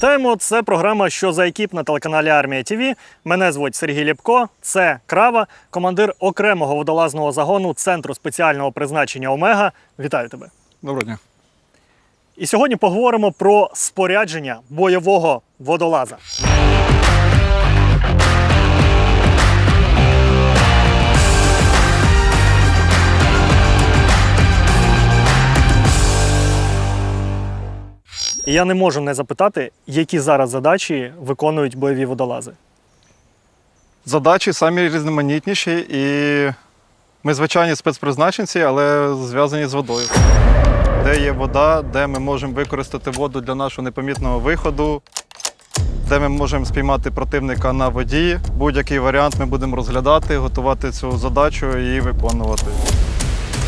Вітаємо! Це програма Що за екіп на телеканалі Армія ТВ. Мене звуть Сергій Ліпко. Це Крава, командир окремого водолазного загону Центру спеціального призначення Омега. Вітаю тебе! Доброго дня. І сьогодні поговоримо про спорядження бойового водолаза. І я не можу не запитати, які зараз задачі виконують бойові водолази. Задачі самі різноманітніші, і ми звичайні спецпризначенці, але зв'язані з водою. Де є вода, де ми можемо використати воду для нашого непомітного виходу, де ми можемо спіймати противника на воді. Будь-який варіант ми будемо розглядати, готувати цю задачу і виконувати.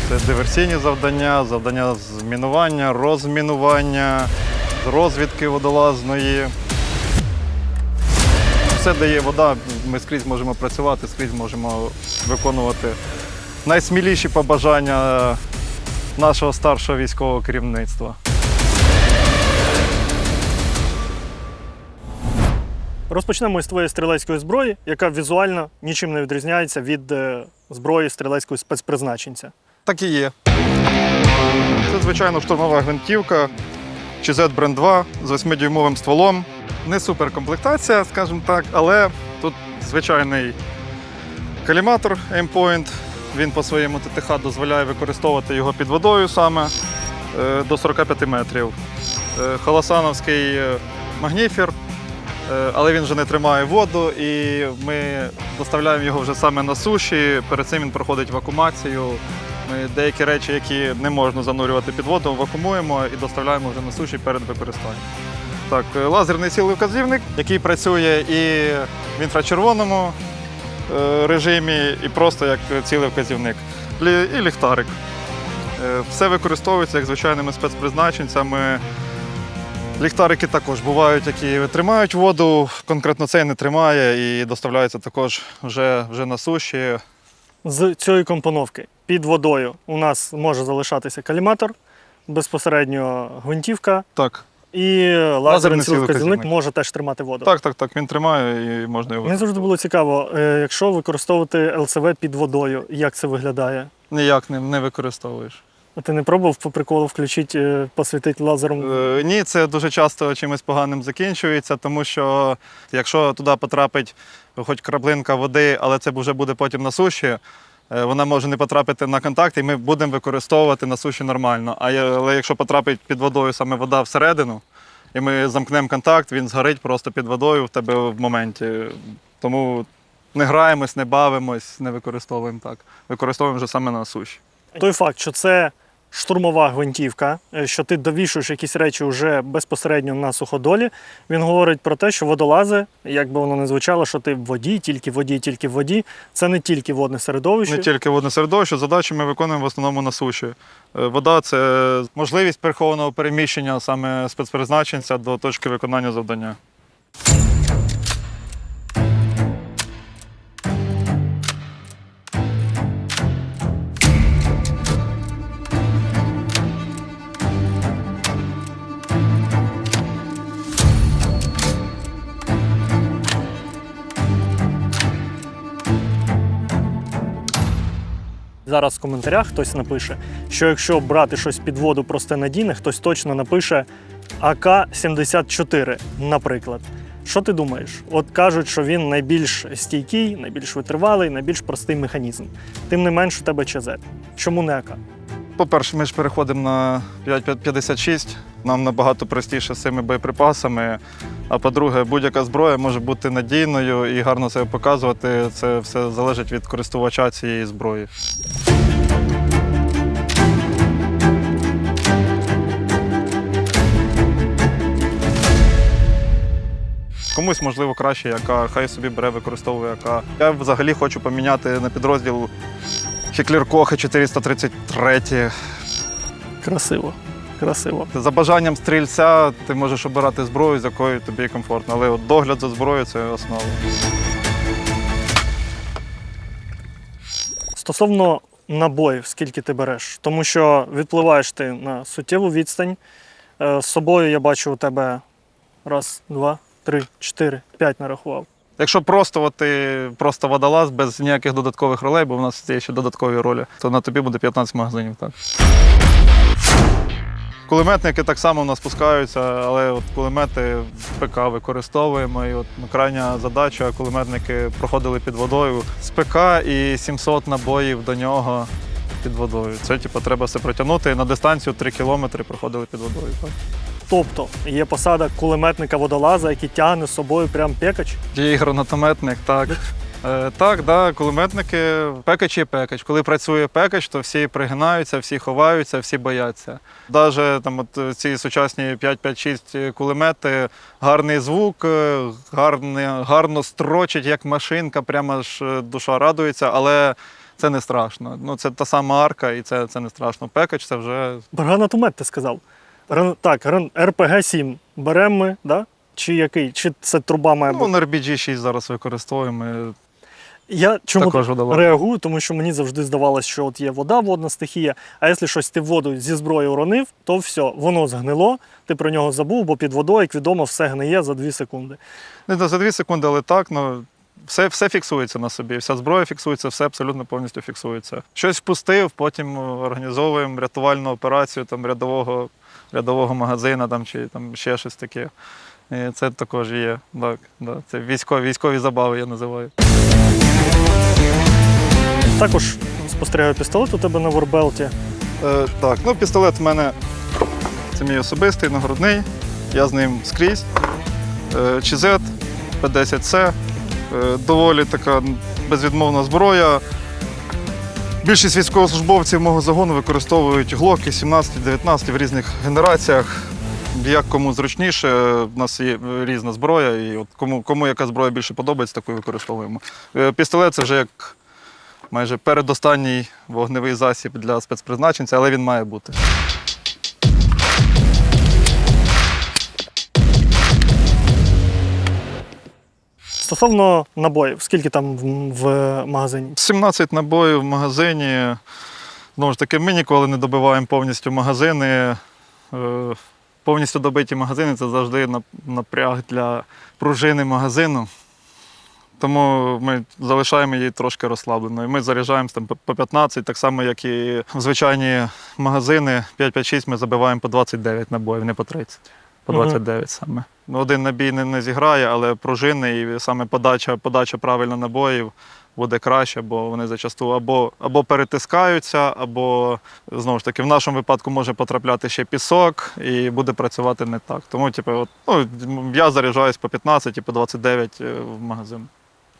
Це диверсійні завдання, завдання з мінування, розмінування, з розвідки водолазної. Все, де є вода, ми скрізь можемо працювати, скрізь можемо виконувати найсміліші побажання нашого старшого військового керівництва. Розпочнемо із твоєї стрілецької зброї, яка візуально нічим не відрізняється від е, зброї стрілецького спецпризначенця. Так і є. Це, звичайно, штурмова гвинтівка чи Z Brand 2 з 8-дюймовим стволом. Не суперкомплектація, скажімо так, але тут звичайний каліматор Aimpoint. Він по своєму ТТХ дозволяє використовувати його під водою саме е, до 45 метрів. Е, Холосановський е, магніфір, е, але він вже не тримає воду, і ми доставляємо його вже саме на суші. Перед цим він проходить вакуумацію. Ми деякі речі, які не можна занурювати під воду, вакуумуємо і доставляємо вже на суші перед використанням. Так, е, лазерний цілий вказівник, який працює і в інфрачервоному е, режимі, і просто як цілий вказівник. І ліхтарик. Е, Все використовується як звичайними спецпризначенцями. Ліхтарики також бувають, які тримають воду, конкретно цей не тримає і доставляється також вже, вже на суші. З цієї компоновки під водою у нас може залишатися каліматор, безпосередньо гвинтівка Так, і лазерний цілевказівник може теж тримати воду. так, так, так. Він тримає і можна його. Мені завжди було цікаво, е, якщо використовувати ЛЦВ під водою, як це виглядає? Ніяк не, не використовуєш. А ти не пробував по приколу включити, е, посвітити лазером? Е, ні, це дуже часто чимось поганим закінчується, тому що якщо туди потрапить хоч краплинка води, але це вже буде потім на суші, е, вона може не потрапити на контакт, і ми будемо використовувати на суші нормально. А але якщо потрапить під водою саме вода всередину, і ми замкнемо контакт, він згорить просто під водою в тебе в моменті. Тому не граємось, не бавимось, не використовуємо так. Використовуємо вже саме на суші. Той факт, що це штурмова гвинтівка, е, що ти довішуєш якісь речі вже безпосередньо на суходолі, він говорить про те, що водолази, як би воно не звучало, що ти в воді, тільки в воді, тільки в воді. Це не тільки водне середовище. Не тільки водне середовище, задачі ми виконуємо в основному на суші. Е, Вода це можливість прихованого переміщення саме спецпризначенця до точки виконання завдання. Зараз в коментарях хтось напише, що якщо брати щось під воду просте надійне, хтось точно напише АК-74, наприклад. Що ти думаєш? От кажуть, що він найбільш стійкий, найбільш витривалий, найбільш простий механізм. Тим не менш, у тебе ЧЗ. Чому не АК? По-перше, ми ж переходимо на 5.56, нам набагато простіше з цими боєприпасами. А по-друге, будь-яка зброя може бути надійною і гарно себе показувати. Це все залежить від користувача цієї зброї. Комусь, можливо, краще, яка хай собі бере, використовує яка. Я взагалі хочу поміняти на підрозділ Хеклер Коха 433. Красиво. Красиво. За бажанням стрільця ти можеш обирати зброю, з якою тобі комфортно. Але от догляд за зброєю це основа. Стосовно набоїв, скільки ти береш, тому що відпливаєш ти на суттєву відстань. Е, З собою я бачу у тебе Раз, два, три, чотири, п'ять нарахував. Якщо просто от ти просто водолаз без ніяких додаткових ролей, бо в нас є ще додаткові ролі, то на тобі буде 15 магазинів. Так. Кулеметники так само в нас спускаються, але от кулемети в ПК використовуємо. І от крайня задача кулеметники проходили під водою з ПК і 700 набоїв до нього під водою. Це типу, треба все протягнути. На дистанцію 3 кілометри проходили під водою. Так. Тобто є посада кулеметника водолаза, який тягне з собою прям пекач. Є гранатометник, так. Е, так, да, кулеметники, пекач є пекач. Коли працює пекач, то всі пригинаються, всі ховаються, всі бояться. Даже там от е, ці сучасні 5-5-6 кулемети, гарний звук, е, гарне, гарно строчить, як машинка, прямо ж е, душа радується, але це не страшно. Ну, це та сама арка, і це, це не страшно. Пекач це вже Гранатомет, ти сказав. Гран... Так, гран... РПГ-7 беремо ми, да? чи який? Чи це труба має ну, бути? на RPG 6 зараз використовуємо. Я чому Також водолаз. реагую, тому що мені завжди здавалося, що от є вода, водна стихія, а якщо щось ти в воду зі зброї уронив, то все, воно згнило, ти про нього забув, бо під водою, як відомо, все гниє за 2 секунди. Не за 2 секунди, але так, ну. Все, все фіксується на собі, вся зброя фіксується, все абсолютно повністю фіксується. Щось впустив, потім організовуємо рятувальну операцію там, рядового, рядового магазина там, чи там, ще щось таке. І це також є. Так, да. Це військові, військові забави, я називаю. Також спостерігаю пістолет у тебе на ворбелті. Е, так, ну пістолет в мене це мій особистий, нагородний. Я з ним скрізь. Е, ЧЗ, П10С. Е, доволі така безвідмовна зброя. Більшість військовослужбовців мого загону використовують глоки 17-19 в різних генераціях. Як кому зручніше, в нас є різна зброя, і от кому, кому яка зброя більше подобається, таку використовуємо. Е, Пістолет це вже як майже передостанній вогневий засіб для спецпризначенця, але він має бути. Стосовно набоїв, скільки там в, в магазині? 17 набоїв в магазині. Знову ж таки, ми ніколи не добиваємо повністю магазини. Повністю добиті магазини це завжди напряг для пружини магазину. Тому ми залишаємо її трошки розслабленою. Ми заряджаємо там по- по 15, так само, як і в звичайні магазини 556 ми забиваємо по 29 набоїв, не по 30. По Мгм. 29 саме. Ну, Один набій не, не зіграє, але пружини і саме подача, подача правильно набоїв буде краще, бо вони зачасту або, або перетискаються, або знову ж таки в нашому випадку може потрапляти ще пісок і буде працювати не так. Тому, типу, от, ну, я заряджаюсь по 15 і по 29 е, в магазин.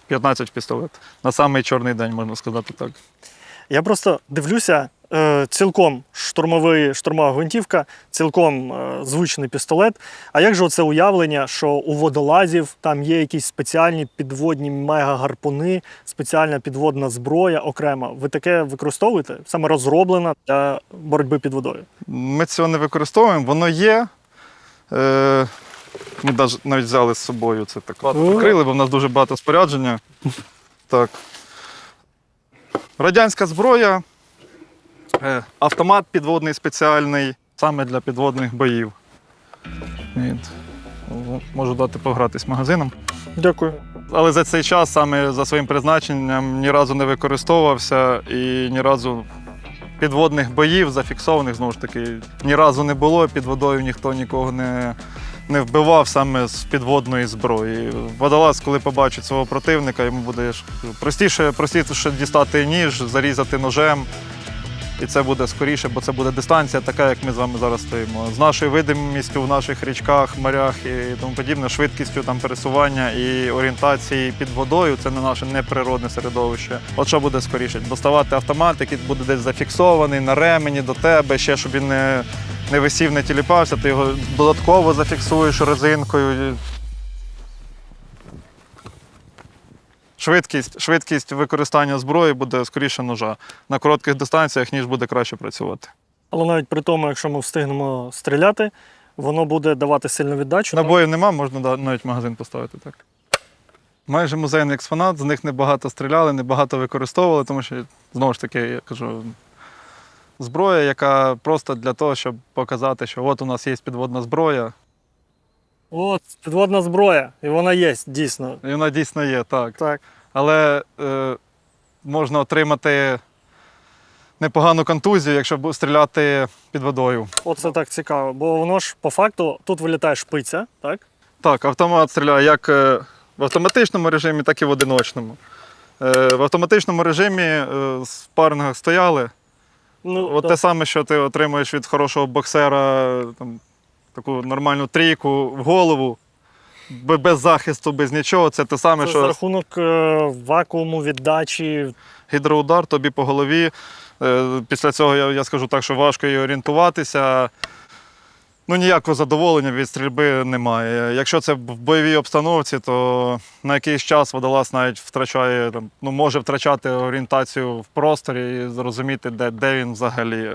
15 в пістолет. На самий чорний день, можна сказати так. Я просто дивлюся, цілком штурмовий, штурмова гвинтівка, цілком е, звичний пістолет. А як же оце уявлення, що у водолазів там є якісь спеціальні підводні мегагарпуни, спеціальна підводна зброя окрема? Ви таке використовуєте? Саме розроблена для боротьби під водою? Ми цього не використовуємо, воно є. Е, ми даже- навіть взяли з собою це так. Покрили, бо в нас дуже багато спорядження. Так. Радянська зброя, е, автомат підводний спеціальний, саме для підводних боїв. Можу дати погратись магазином. Дякую. Але за цей час саме за своїм призначенням ні разу не використовувався і ні разу підводних боїв зафіксованих знову ж таки ні разу не було. Під водою ніхто нікого не, не вбивав саме з підводної зброї. Водолаз, коли побачить свого противника, йому буде простіше, простіше дістати ніж, зарізати ножем. І це буде скоріше, бо це буде дистанція, така, як ми з вами зараз стоїмо. З нашою видимістю в наших річках, морях і тому подібне, швидкістю там пересування і орієнтації під водою це не наше неприродне середовище. От що буде скоріше? Доставати автомат, який буде десь зафіксований на ремені до тебе, ще щоб він не, не висів, не тіліпався, ти його додатково зафіксуєш резинкою. Швидкість, швидкість використання зброї буде скоріше ножа на коротких дистанціях, ніж буде краще працювати. Але навіть при тому, якщо ми встигнемо стріляти, воно буде давати сильну віддачу. Набоїв нема, можна навіть магазин поставити так. Майже музейний експонат, з них небагато стріляли, небагато використовували, тому що, знову ж таки, я кажу, зброя, яка просто для того, щоб показати, що от у нас є підводна зброя. От, підводна зброя, і вона є, дійсно. І вона дійсно є, так. Так. Але е, можна отримати непогану контузію, якщо стріляти під водою. Оце так цікаво, бо воно ж по факту тут вилітає шпиця, так? Так, автомат стріляє як е, в автоматичному режимі, так і в одиночному. Е, В автоматичному режимі е, в спарингах стояли. Ну, От так. те саме, що ти отримуєш від хорошого боксера, там, таку нормальну трійку в голову, без захисту, без нічого. Це те саме, Це що за рахунок е, вакууму, віддачі. гідроудар тобі по голові. Е, Після цього я, я скажу так, що важко і орієнтуватися. Ну, ніякого задоволення від стрільби немає. Якщо це в бойовій обстановці, то на якийсь час водолаз навіть втрачає, там, ну, може втрачати орієнтацію в просторі і зрозуміти, де, де він взагалі.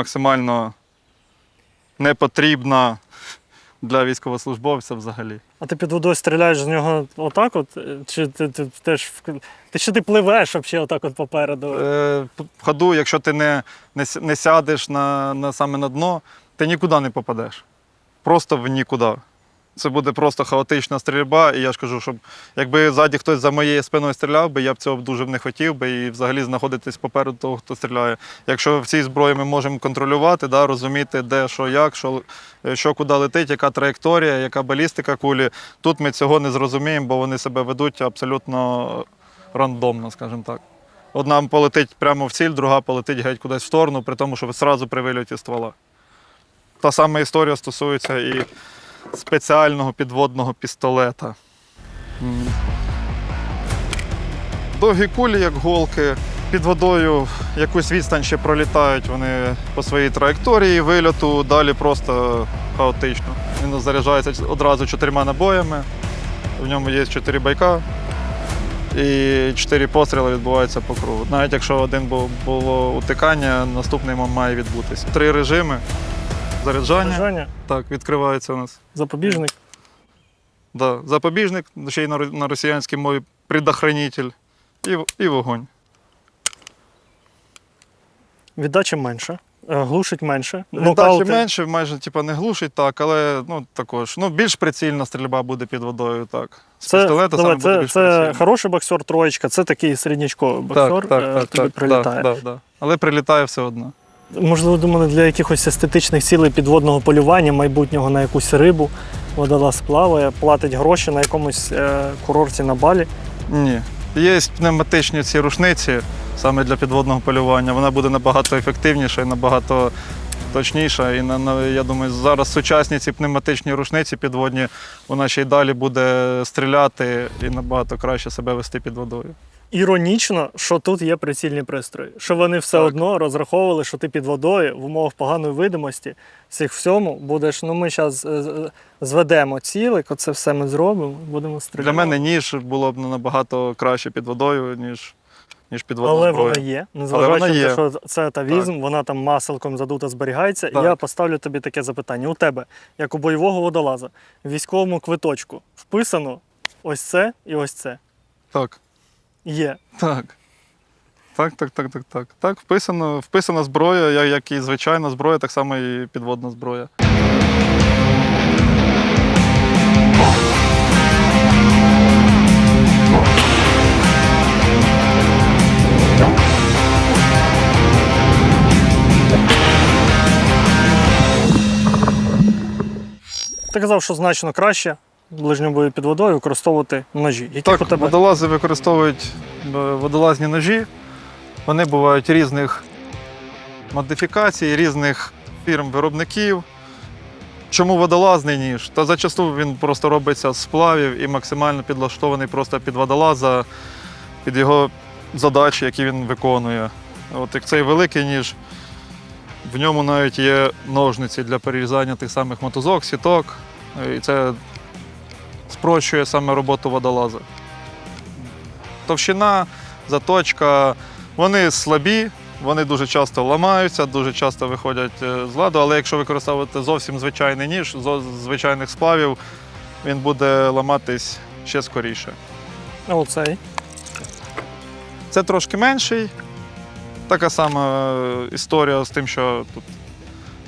Максимально не потрібна для військовослужбовця взагалі. А ти під водою стріляєш з нього отак, от? Чи ти, ти теж ти чи ти пливеш взагалі отак от попереду? Е, в ходу, якщо ти не, не, не сядеш на, на, саме на дно, ти нікуди не попадеш. Просто в нікуди. Це буде просто хаотична стрільба, і я ж кажу, щоб якби ззаді хтось за моєю спиною стріляв би, я б цього дуже не хотів би і взагалі знаходитись попереду того, хто стріляє. Якщо в цій зброї ми можемо контролювати, да, розуміти, де, що, як, що, е, що куди летить, яка траєкторія, яка балістика кулі, тут ми цього не зрозуміємо, бо вони себе ведуть абсолютно рандомно, скажімо так. Одна полетить прямо в ціль, друга полетить геть кудись в сторону, при тому, що одразу при вильоті ствола. Та сама історія стосується і спеціального підводного пістолета. Довгі кулі, як голки. Під водою якусь відстань ще пролітають вони по своїй траєкторії вильоту, далі просто хаотично. Він заряджається одразу чотирма набоями. В ньому є чотири байка і чотири постріли відбуваються по кругу. Навіть якщо один було утикання, наступний має відбутися. Три режими. Заряджання. Бажання, Так, відкривається у нас. запобіжник. Да. Запобіжник, ще й на, на росіянській мові предохранитель і, і вогонь. Віддача менша, е, глушить менше. Віддачі менше, майже типу, не глушить так, але ну, також. Ну, більш прицільна стрільба буде під водою, так. З Це, пістолета давай, саме буде більш це хороший боксер, троєчка, це такий середнячковий боксер, е, тобі прилітає. Так, да, да. Але прилітає все одно. Можливо, думали, для якихось естетичних цілей підводного полювання, майбутнього на якусь рибу. Водолаз плаває, платить гроші на якомусь е, курорті на балі. Ні. Є пневматичні ці рушниці саме для підводного полювання. Вона буде набагато ефективніша і набагато точніша. І на, на- я думаю, зараз сучасні ці пневматичні рушниці підводні, вона ще й далі буде стріляти і набагато краще себе вести під водою. Іронічно, що тут є прицільні пристрої, що вони все Так. одно розраховували, що ти під водою в умовах поганої видимості всіх всьому будеш. Ну ми зараз зведемо цілик, оце все ми зробимо, будемо стріляти. Для мене ніж було б набагато краще під водою, ніж, ніж підводна Але зброя. вона є, незважаючи на те, що це атавізм, вона там маселком задута зберігається. Так. Я поставлю тобі таке запитання. У тебе, як у бойового водолаза, в військовому квиточку вписано ось це і ось це. Так. Є. Так. Так, так, так, так, так. Так, вписано, вписана зброя, як і звичайна зброя, так само і підводна зброя. Ти казав, що значно краще ближньобою під водою використовувати ножі. Яких Так, у тебе водолази використовують е, водолазні ножі. Вони бувають різних модифікацій, різних фірм-виробників. Чому водолазний ніж? Та зачасту він просто робиться з сплавів і максимально підлаштований просто під водолаза, під його задачі, які він виконує. От як цей великий ніж, в ньому навіть є ножниці для перерізання тих самих мотузок, сіток. І це спрощує саме роботу водолаза. товщина, заточка. Вони слабі, вони дуже часто ламаються, дуже часто виходять е, з ладу, але якщо використовувати зовсім звичайний ніж, з звичайних сплавів, він буде ламатись ще скоріше. А оцей. Це трошки менший. Така сама е, історія з тим, що тут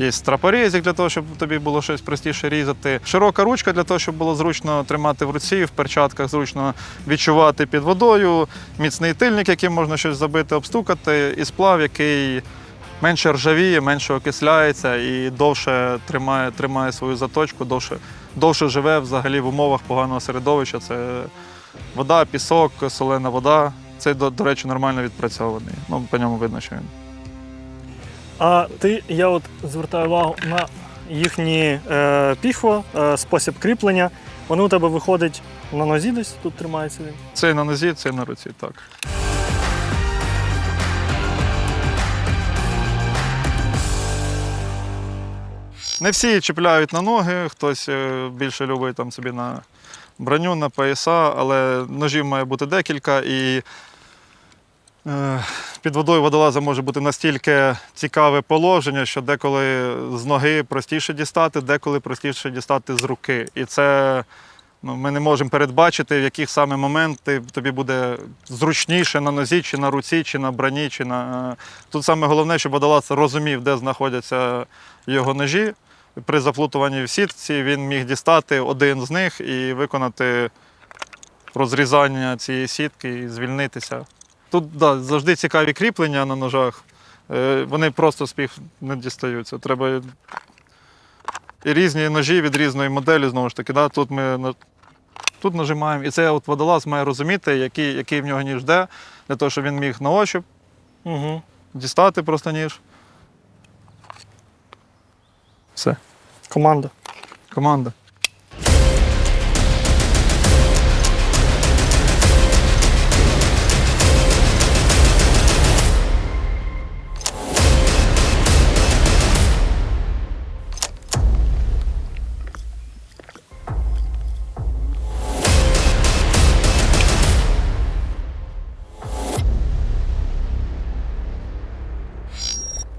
є страпорезик для того, щоб тобі було щось простіше різати. Широка ручка для того, щоб було зручно тримати в руці, в перчатках зручно відчувати під водою. Міцний тильник, яким можна щось забити, обстукати, і сплав, який менше ржавіє, менше окисляється і довше тримає, тримає свою заточку, довше, довше живе взагалі в умовах поганого середовища. Це вода, пісок, солена вода. Цей, до, до речі, нормально відпрацьований. Ну, по ньому видно, що він. А ти, я от звертаю увагу на їхні е, піхво, е, спосіб кріплення. Вони у тебе виходять на нозі десь, тут тримається він. Цей на нозі, цей на руці, так. Не всі чіпляють на ноги, хтось е, більше любить там собі на броню, на пояса, але ножів має бути декілька і під водою водолаза може бути настільки цікаве положення, що деколи з ноги простіше дістати, деколи простіше дістати з руки. І це ну, ми не можемо передбачити, в яких саме моменти тобі буде зручніше на нозі, чи на руці, чи на броні, чи на. Тут саме головне, щоб водолаз розумів, де знаходяться його ножі. При заплутуванні в сітці він міг дістати один з них і виконати розрізання цієї сітки і звільнитися. Тут да, завжди цікаві кріплення на ножах. Е, Вони просто спів не дістаються. Треба і різні ножі від різної моделі, знову ж таки. Да, тут ми тут нажимаємо. І це от водолаз має розуміти, який, який в нього ніж де, для того, щоб він міг на ощуп Угу. дістати просто ніж. Все, Команда. команда.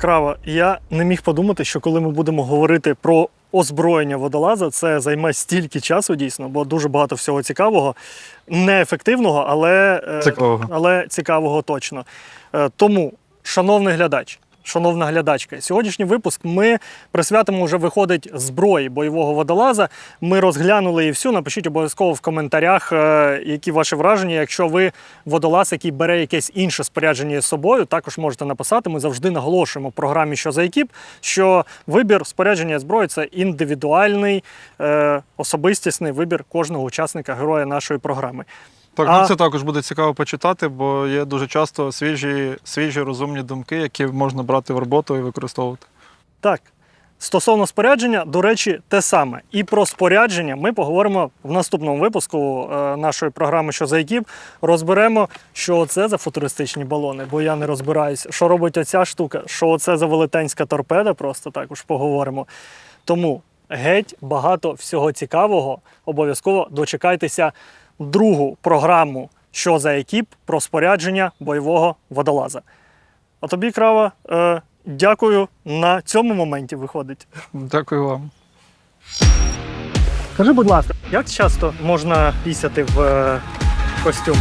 Крава, я не міг подумати, що коли ми будемо говорити про озброєння водолаза, це займе стільки часу дійсно, бо дуже багато всього цікавого, неефективного, але, е, Цікавого. але цікавого точно. Е, Тому, шановний глядач. Шановна глядачка, сьогоднішній випуск ми присвятимо вже виходить зброї бойового водолаза. Ми розглянули її всю. Напишіть обов'язково в коментарях, е, які ваші враження. Якщо ви водолаз, який бере якесь інше спорядження з собою, також можете написати. Ми завжди наголошуємо в програмі Що за екіп, що вибір спорядження зброї це індивідуальний, е, особистісний вибір кожного учасника героя нашої програми. Так, А- ну це також буде цікаво почитати, бо є дуже часто свіжі, свіжі розумні думки, які можна брати в роботу і використовувати. Так. Стосовно спорядження, до речі, те саме. І про спорядження ми поговоримо в наступному випуску е, нашої програми Що за екіп. Розберемо, що це за футуристичні балони, бо я не розбираюсь, що робить оця штука, що це за велетенська торпеда, просто також поговоримо. Тому геть багато всього цікавого. Обов'язково дочекайтеся другу програму Що за екіп про спорядження бойового водолаза. А тобі, крава, е, дякую. На цьому моменті виходить. Дякую вам. Скажи, будь ласка, як часто можна пісяти в е, костюм?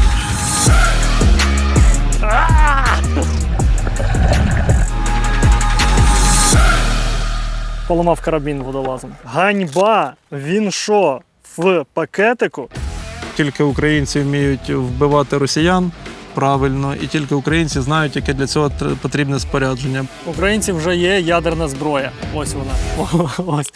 Поламав карабін водолазом. Ганьба! Він що? В пакетику? Тільки українці вміють вбивати росіян правильно, і тільки українці знають, яке для цього тр- потрібне спорядження. Українців вже є ядерна зброя. Ось вона. Ось.